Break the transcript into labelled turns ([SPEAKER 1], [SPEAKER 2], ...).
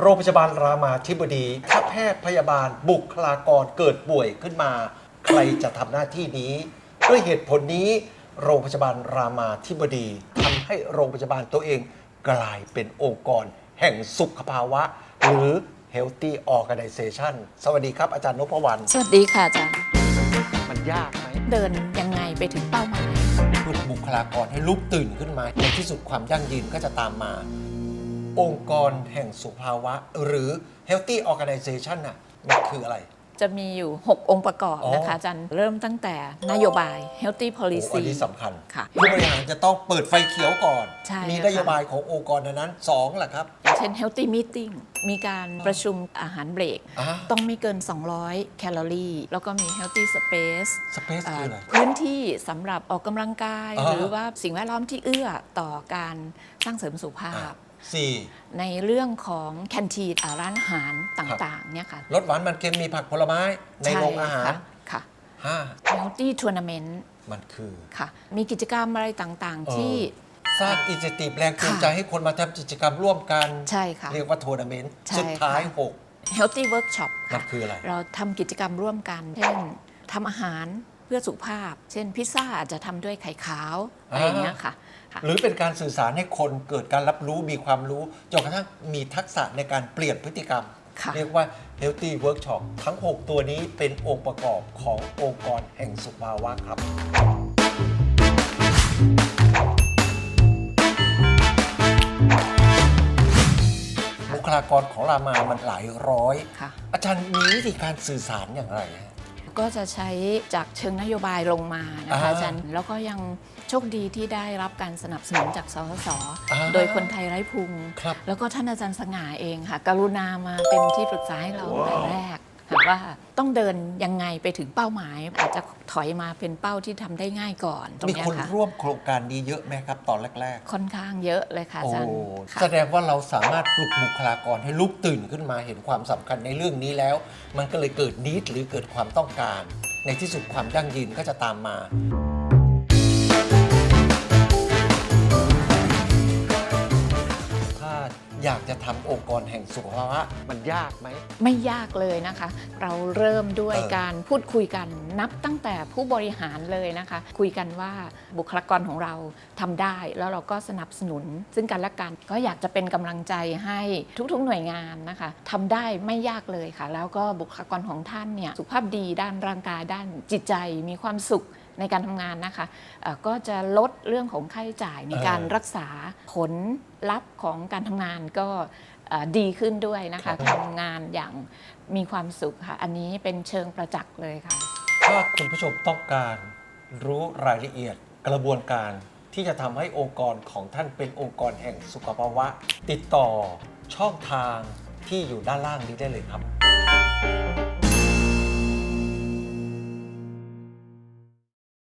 [SPEAKER 1] โรงพยาบาลรามาธิบดี ถ้าแพทย์พยาบาลบุคลากรเกิดป่วยขึ้นมา ใครจะทำหน้าที่นี้ ด้วยเหตุผลนี้โรงพยาบาลรามาธิบดีทำให้โรงพยาบาลตัวเองกลายเป็นองค์กร แห่งสุขภาวะ หรือ Healthy Organization สวัสดีครับอาจารย์นพวรรณ
[SPEAKER 2] สวัสดีค่ะอาจารย์
[SPEAKER 1] มันยากไหม
[SPEAKER 2] เดินยังไงไปถึงเป้าหมาย
[SPEAKER 1] ปลุกบุคลากรให้ลุกตื่นขึ้นมา ในที่สุดความยั่งยืนก็จะตามมา องค์กรแห่งสุขภาวะ หรือ Healthy Organization น่ะมันคืออะไร
[SPEAKER 2] จะมีอยู่ 6 องค์ประกอบ
[SPEAKER 1] อ๋อ
[SPEAKER 2] นะคะอาจารย์เริ่มตั้งแต่นโยบาย healthy
[SPEAKER 1] โอ้อั
[SPEAKER 2] policy
[SPEAKER 1] นนี้สำคัญ
[SPEAKER 2] ค่ะ
[SPEAKER 1] ผู้บริหารจะต้องเปิดไฟเขียวก่อน
[SPEAKER 2] ใช่
[SPEAKER 1] มี
[SPEAKER 2] ค่ะ
[SPEAKER 1] นโยบายขององค์กรนั้นๆสองล่ะครับ
[SPEAKER 2] อย่างเช่น healthy meeting มีการประชุมอาหารเบรก
[SPEAKER 1] อ่า
[SPEAKER 2] ต้องไม่เกิน 200 แคลอรี่ แล้วก็มี healthy space
[SPEAKER 1] สเปซคืออะไร
[SPEAKER 2] พื้นที่สำหรับออกกำลังกาย
[SPEAKER 1] อ่า
[SPEAKER 2] หรือว่าสิ่งแวดล้อมที่เอื้อต่อการสร้างเสริมสุขภา
[SPEAKER 1] อะ
[SPEAKER 2] พ
[SPEAKER 1] สี่
[SPEAKER 2] ในเรื่องของแคนทีนอ่าร้านอาหารต่างๆเนี่ยค่ะ
[SPEAKER 1] ลดหวานมันเค็มมีผักผลไม้ในโรงอาหาร
[SPEAKER 2] ใช่ค่ะ
[SPEAKER 1] ห้า
[SPEAKER 2] ค่ะ healthy tournament
[SPEAKER 1] มันคือ
[SPEAKER 2] ค่ะ มีกิจกรรมอะไรต่าง
[SPEAKER 1] เออ
[SPEAKER 2] ๆที่
[SPEAKER 1] สร้างอินสติแรงจูง
[SPEAKER 2] ค่ะ
[SPEAKER 1] ใจให้คนมาทำกิจกรรมร่วมกัน
[SPEAKER 2] ใช่ค่ะ
[SPEAKER 1] เรียกว่าทัวร์นาเมนต์
[SPEAKER 2] ใช่
[SPEAKER 1] สุดท้าย
[SPEAKER 2] ค่ะ
[SPEAKER 1] หก
[SPEAKER 2] healthy workshop
[SPEAKER 1] มั
[SPEAKER 2] ค่ะ
[SPEAKER 1] นคืออะไร
[SPEAKER 2] เราทำกิจกรรมร่วมกัน เช่นทำอาหาร เพื่อสุขภาพ เช่นพิซซ่าอาจจะทำด้วยไข่ขาวอะไรอย่างเงี้ยค่ะค่ะ
[SPEAKER 1] หรือเป็นการสื่อสารให้คนเกิดการรับรู้มีความรู้จนกระทั่งมีทักษะในการเปลี่ยนพฤติกรรม
[SPEAKER 2] ค่ะ
[SPEAKER 1] เรียกว่า healthy workshop ทั้ง 6 ตัวนี้เป็นองค์ประกอบขององค์กรแห่งสุขภาวะครับ บุคลากรของรามามันหลายร้อย
[SPEAKER 2] ค่ะ
[SPEAKER 1] อาจารย์มีวิธีการสื่อสารอย่างไรฮะ
[SPEAKER 2] ก็จะใช้จากเชิงนโยบายลงมานะคะ
[SPEAKER 1] อ่า
[SPEAKER 2] อาจารย์แล้วก็ยังโชคดีที่ได้รับการสนับสนุนจากสสส
[SPEAKER 1] อ่า
[SPEAKER 2] โดยคนไทยไร้พุง
[SPEAKER 1] ครับ
[SPEAKER 2] แล้วก็ท่านอาจารย์สง่าเองค่ะ กรุณามาเป็นที่ปรึกษาให้เราแต่แรกค่ะ ว่าต้องเดินยังไงไปถึงเป้าหมาย อาจจะถอยมาเป็นเป้าที่ทำได้ง่ายก่อนตรง
[SPEAKER 1] มี
[SPEAKER 2] เนี้ย
[SPEAKER 1] คน
[SPEAKER 2] ค่ะ
[SPEAKER 1] ร่วมโครงการนี้เยอะไหมครับ ตอนแรก ๆ
[SPEAKER 2] ค่อนข้างเยอะเลยค่ะอา
[SPEAKER 1] โอ้
[SPEAKER 2] จารย์ค่ะ
[SPEAKER 1] แสดงว่าเราสามารถปลุกบุคลากรให้ลุกตื่นขึ้นมาเห็นความสำคัญในเรื่องนี้แล้ว มันก็เลยเกิดนิดหรือเกิดความต้องการ ในที่สุดความยั่งยืนก็จะตามมาถ้า ทำองค์กรแห่งสุขภาวะมันยากไหม
[SPEAKER 2] ไม่ยากเลยนะคะ เราเริ่มด้วย
[SPEAKER 1] เออ
[SPEAKER 2] การพูดคุยกันนับตั้งแต่ผู้บริหารเลยนะคะ คุยกันว่าบุคลากรของเราทำได้แล้วเราก็สนับสนุน ซึ่งกันและกันก็อยากจะเป็นกำลังใจให้ทุกๆหน่วยงานนะคะทำได้ไม่ยากเลยค่ะ แล้วก็บุคลากรของท่านเนี่ยสุขภาพดีด้านร่างกายด้านจิตใจมีความสุข ในการทำงานนะคะเอ่อก็จะลดเรื่องของค่าใช้จ่ายในการ
[SPEAKER 1] เออ
[SPEAKER 2] รักษาผลลัพธ์ของการทำงานก็เอ่อดีขึ้นด้วยนะ
[SPEAKER 1] ครั
[SPEAKER 2] คะ
[SPEAKER 1] บ
[SPEAKER 2] ทำงานอย่างมีความสุขค่ะ อันนี้เป็นเชิงประจักษ์เลยค่ะ
[SPEAKER 1] ถ้าคุณผู้ชมต้องการรู้รายละเอียดกระบวนการที่จะทำให้องค์กรของท่านเป็นองค์กรแห่งสุขภาวะ ติดต่อช่องทางที่อยู่ด้านล่างนี้ได้เลยครับ